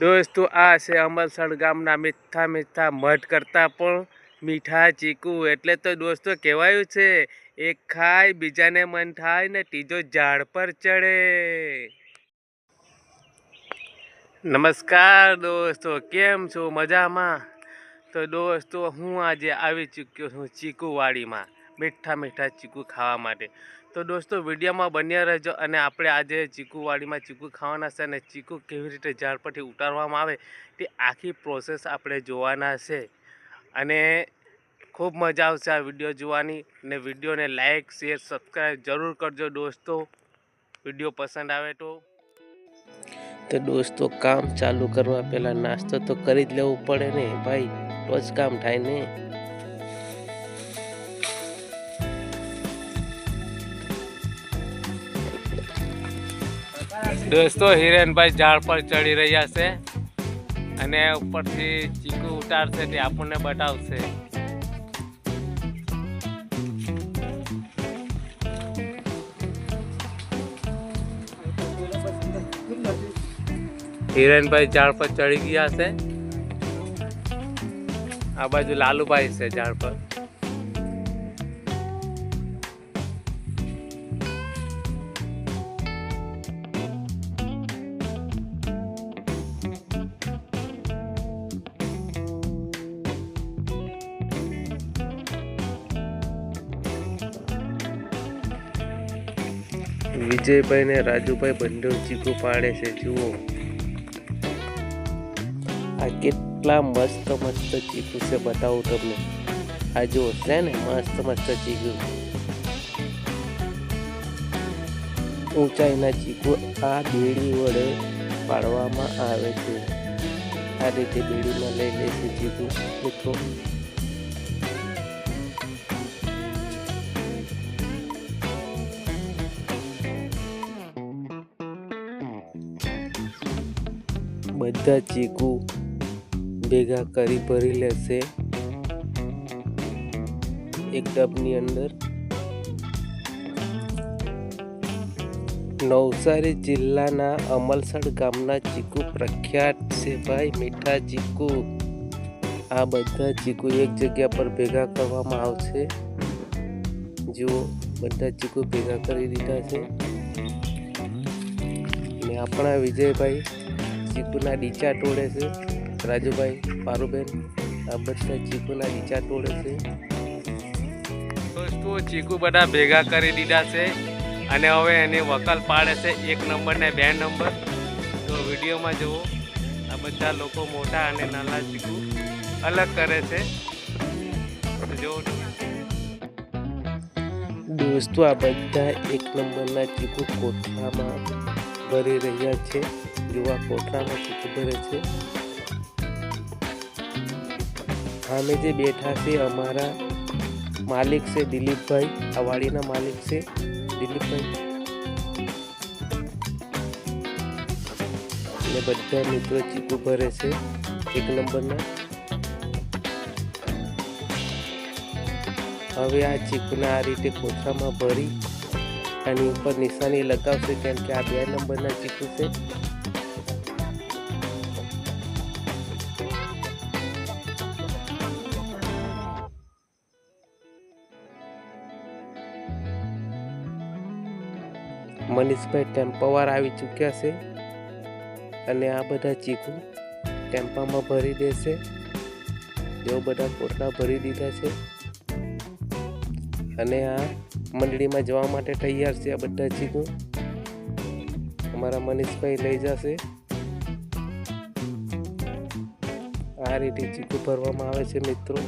દોસ્તો, આ છે અમલસર ગામના મીઠા મીઠા મઠ કરતાં પણ મીઠા ચીકુ. એટલે તો દોસ્તો, કહેવાયું છે, એક ખાય, બીજાને મન થાય ને ત્રીજો ઝાડ પર ચડે. નમસ્કાર દોસ્તો, કેમ છો? મજામાં? તો દોસ્તો, હું આજે આવી ચૂક્યો છું ચીકુવાડીમાં. મીઠા મીઠા ચીકુ ખાવા માટે. તો દોસ્તો, વિડીયોમાં બન્યા રહેજો અને આપણે આજે ચીકુવાડીમાં ચીકુ ખાવાના છે અને ચીકુ કેવી રીતે ઝાડ પરથી ઉતારવામાં આવે તે આખી પ્રોસેસ આપણે જોવાના છે. અને ખૂબ મજા આવશે આ વીડિયો જોવાની અને વિડીયોને લાઇક શેર સબસ્ક્રાઈબ જરૂર કરજો દોસ્તો. વીડિયો પસંદ આવે તો. તો દોસ્તો, કામ ચાલુ કરવા પહેલાં નાસ્તો તો કરી જ લેવું પડે ને ભાઈ? તો જ કામ થાય ને? દોસ્તો, હિરેનભાઈ ઝાડ પર ચડી રહ્યા છે અને ઉપરથી ચીકુ ઉતારશે તે આપણને બતાવશે. હિરેનભાઈ ઝાડ પર ચડી ગયા છે. આ બાજુ લાલુભાઈ છે ઝાડ પર. વિજયભાઈ ને રાજુભાઈ બંને ચીકુ પાડે છે, જુઓ. આ કેટલા મસ્ત મસ્ત ચીકુ છે, બતાવું તમને. આ જુઓ, છે ને, મસ્ત મસ્ત ચીકુ. ઊંચાઈના ચીકુ આ બેડી વડે પાડવામાં આવે છે. આ રીતે બેડીમાં લઈ લે છે ચીકુ. મિત્રો બધા ચીકુ ભેગા કરી ભરી લેશે. એક ડબની અંદર. નવસારી જિલ્લાના અમલસડ ગામના ચીકુ પ્રખ્યાત છે ભાઈ, મીઠા ચીકુ. આ બધા ચીકુ એક જગ્યા પર ભેગા કરવામાં આવશે. જુઓ, બધા ચીકુ ભેગા કરી દીધા છે. ને આપણા વિજયભાઈ ચીકુના ડીચા તોડે છે. રાજુભાઈ પારુબેન આ બધા ચીકુના ડીચા તોડે છે. દોસ્તો ચીકુ બધા ભેગા કરી દીધા છે અને હવે એની વકલ પાડે છે એક નંબર ને બે નંબર. તો વિડીયોમાં જુઓ આ બધા લોકો મોટા અને નાના ચીકુ અલગ કરે છે. જુઓ દોસ્તો આ બધા એક નંબરના ચીકુ કોઠામાં ભરી રહ્યા છે. જોવા કોઠામાં ચિત્ત ભરે છે. અમે જે બેઠા છે, અમારા માલિક છે દિલીપભાઈ આ વાડીના માલિક છે દિલીપભાઈ. ને બધા મિત્રો ચીકુ ભરે છે એક નંબરના. હવે આ ચીકુને આ રીતે કોથળામાં ભરી આની ઉપર નિશાની લગાવશે કેમ કે આ બે નંબરના ચીકુ છે. મનીષભાઈ ટેમ્પાવાર આવી ચૂક્યા છે અને આ બધા ચીકુ ટેમ્પામાં ભરી દેશે જેઓ બધા કોટલા ભરી દીધા છે. અને આ મંડળીમાં જવા માટે તૈયાર છે આ બધા ચીકુ. અમારા મનીષભાઈ લઈ જશે. આ રીતે ચીકુ ભરવામાં આવે છે મિત્રો.